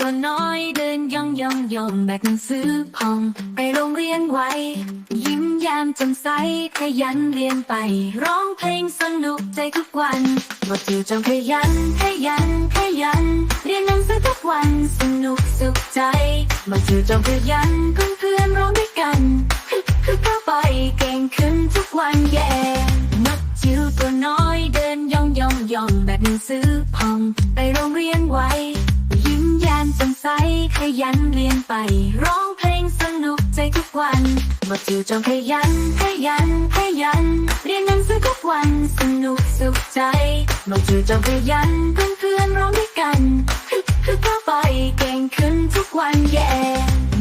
ก็น้อยเดินย่องย่องย่องแบกหนังสือพอง ไปโรงเรียนไวยิ้มแย้มแจ่มใสขยันเรียนไป ร้องเพลงสนุกใจทุกวันบทจิ๋วจงขยันขยันขยัน เรียนหนังสือทุกวันสนุกสุขใจบทจิ๋วจงขยันเพื่อนเพื่อนร้องด้วยกันคึกคึกเข้าไปเก่งขึ้นทุกวันแย่นกจิ๋วตัวน้อยเดินย่องย่องย่องแบบหนังสือพอง ไปโรงเรียนไว ขยันเรียนไป ร้องเพลงสนุกใจทุกวันบทจิ๋วจงขยันขยันขยัน เรียนหนังสือทุกวันสนุกสุขใจบทจิ๋วจงขยันเพื่อนเพื่อนร้องด้วยกันคึกคึกเข้าไปเก่งขึ้นทุกวันแย่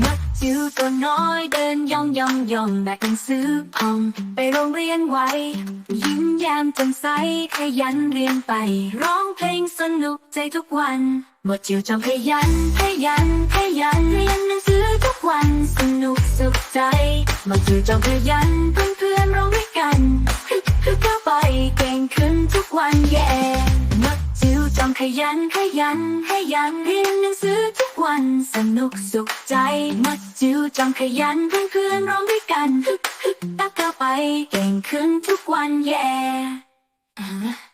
นกจิ๋วตัวน้อยเดินย่องย่องย่องแบกหนังสือพองไปโรงเรียนไวยิ้มแย้มแจ่มใสขยันเรียนไป ร้องเพลงสนุกใจทุกวัน หมดจิวจอมขยันขยันขยันเรียนหนังสือทุกวันสนุกสุขใจหมดจิวจอมขยันเพื่อนเพื่อนร้องด้วยกันคึกคึกเข้าไปเก่งขึ้นทุกวันแย่หมดจิวจอมขยันขยันขยันเรียนหนังสือทุกวันสนุกสุขใจหมดจิวจอมขยันเพื่อนเพื่อนร้องด้วยกันคึกคึตะก้าไปเก่งขึ้นทุกวันแย่อ่า